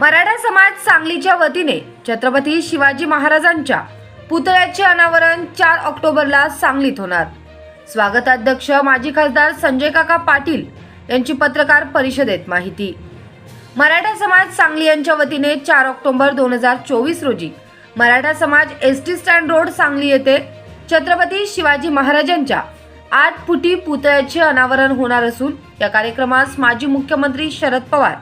मराठा समाज सांगलीच्या वतीने छत्रपती शिवाजी महाराजांच्या पुतळ्याचे अनावरण चार ऑक्टोबरला सांगलीत होणार. स्वागताध्यक्ष माजी खासदार संजय काका पाटील यांची पत्रकार परिषदेत माहिती. मराठा समाज सांगली यांच्या वतीने चार ऑक्टोबर दोन हजार चोवीस रोजी मराठा समाज S T stand road Sangli येथे छत्रपती शिवाजी महाराजांच्या आठ फुटी पुतळ्याचे अनावरण होणार असून या कार्यक्रमास माजी मुख्यमंत्री शरद पवार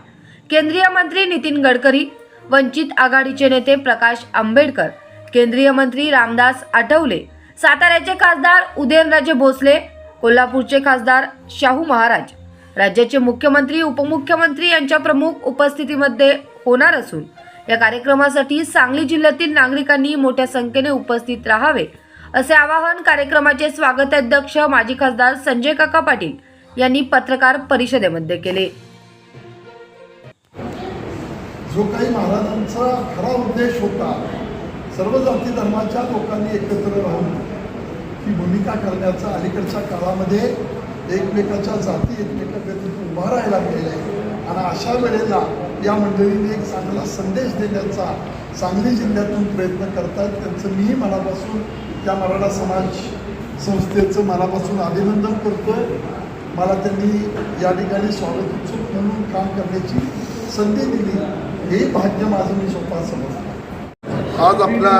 केंद्रीय मंत्री नितीन गडकरी वंचित आघाडीचे नेते प्रकाश आंबेडकर केंद्रीय मंत्री रामदास आठवले साताऱ्याचे खासदार उदयनराजे भोसले कोल्हापूरचे खासदार शाहू महाराज. राज्याचे मुख्यमंत्री उपमुख्यमंत्री यांच्या प्रमुख उपस्थितीमध्ये होणार असून या कार्यक्रमासाठी सांगली जिल्ह्यातील नागरिकांनी मोठ्या संख्येने उपस्थित राहावे असे आवाहन कार्यक्रमाचे स्वागताध्यक्ष माजी खासदार संजय काका पाटील यांनी पत्रकार परिषदेमध्ये केले. जो काही महाराजांचा खरा उद्देश होता सर्व जाती धर्माच्या लोकांनी एकत्र राहून ही भूमिका करण्याचा अलीकडच्या काळामध्ये एकमेकाच्या जाती एकमेकाकडे उभा राहायला गेले. आणि अशा वेळेला या मंडळीने एक चांगला संदेश देण्याचा सांगली जिल्ह्यातून प्रयत्न करतात त्यांचं मी मनापासून त्या मराठा समाज संस्थेचं मनापासून अभिनंदन करतो मला त्यांनी या ठिकाणी स्वागत उत्सुक म्हणून काम करण्याची संधी दिली. हे भाग्य माझं मी स्वतः समजलं आज आपल्या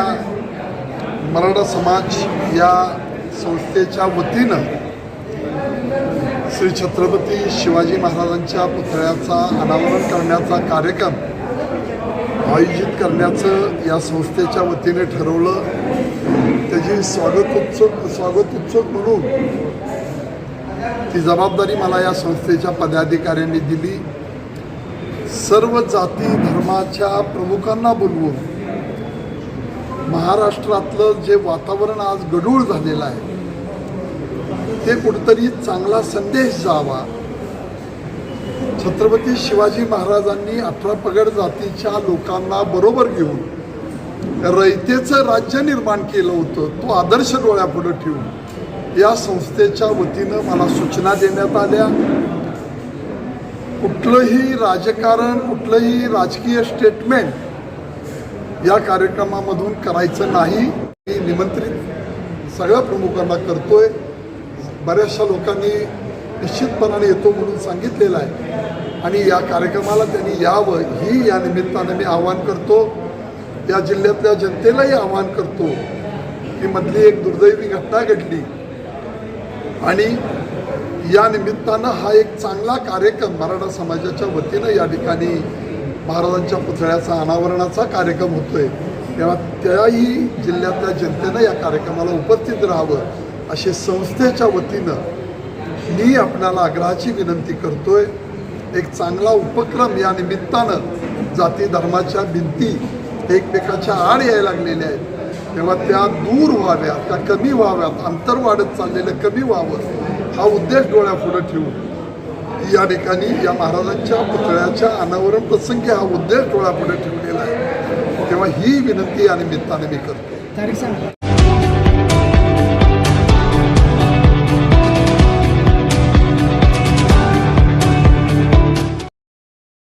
मराठा समाज या संस्थेच्या वतीनं श्री छत्रपती शिवाजी महाराजांच्या पुतळ्याचा अनावरण करण्याचा कार्यक्रम आयोजित करण्याचं या संस्थेच्या वतीने ठरवलं. त्याची स्वागत स्वागतोत्सव स्वागत म्हणून ती जबाबदारी मला या संस्थेच्या पदाधिकाऱ्यांनी दिली. सर्व जाती धर्माच्या प्रमुखांना बोलवून महाराष्ट्रातलं जे वातावरण आज गढूळ झालेलं आहे ते कुठतरी चांगला संदेश जावा. छत्रपती शिवाजी महाराजांनी अठरा पगड जातीच्या लोकांना बरोबर घेऊन रयतेचं राज्य निर्माण केलं होतं तो आदर्श डोळ्यापुढं ठेवून या संस्थेच्या वतीनं मला सूचना देण्यात आल्या. कुठलंही राजकारण कुठलंही राजकीय स्टेटमेंट या कार्यक्रमामधून करायचं नाही. मी निमंत्रित सगळ्या प्रमुखांना करतोय. बऱ्याचशा लोकांनी निश्चितपणाने येतो म्हणून सांगितलेलं आहे. आणि या कार्यक्रमाला त्यांनी यावं ही या निमित्तानं मी आवाहन करतो. या जिल्ह्यातल्या जनतेलाही आवाहन करतो की मधली एक दुर्दैवी घटना घडली. आणि या निमित्तानं हा एक चांगला कार्यक्रम मराठा समाजाच्या वतीनं या ठिकाणी महाराजांच्या पुतळ्याचा अनावरणाचा कार्यक्रम होतोय. तेव्हा त्याही जिल्ह्यातल्या जनतेनं या कार्यक्रमाला उपस्थित राहावं अशी संस्थेच्या वतीनं मी आपल्याला आग्रहाची विनंती करतोय. एक चांगला उपक्रम या निमित्तानं जाती धर्माच्या भिंती एकमेकाच्या आड यायला लागलेल्या आहेत. तेव्हा त्या दूर व्हाव्या त्या कमी व्हाव्यात अंतर वाढत चाललेलं कमी व्हावं. हा उद्देश डोळ्यापुढे ठेवून. या ठिकाणी या महाराजांच्या पुतळ्याच्या अनावरण प्रसंगी हा उद्देश डोळ्यापुढे ठेवलेला आहे. तेव्हा ही विनंती या निमित्ताने मी करतो.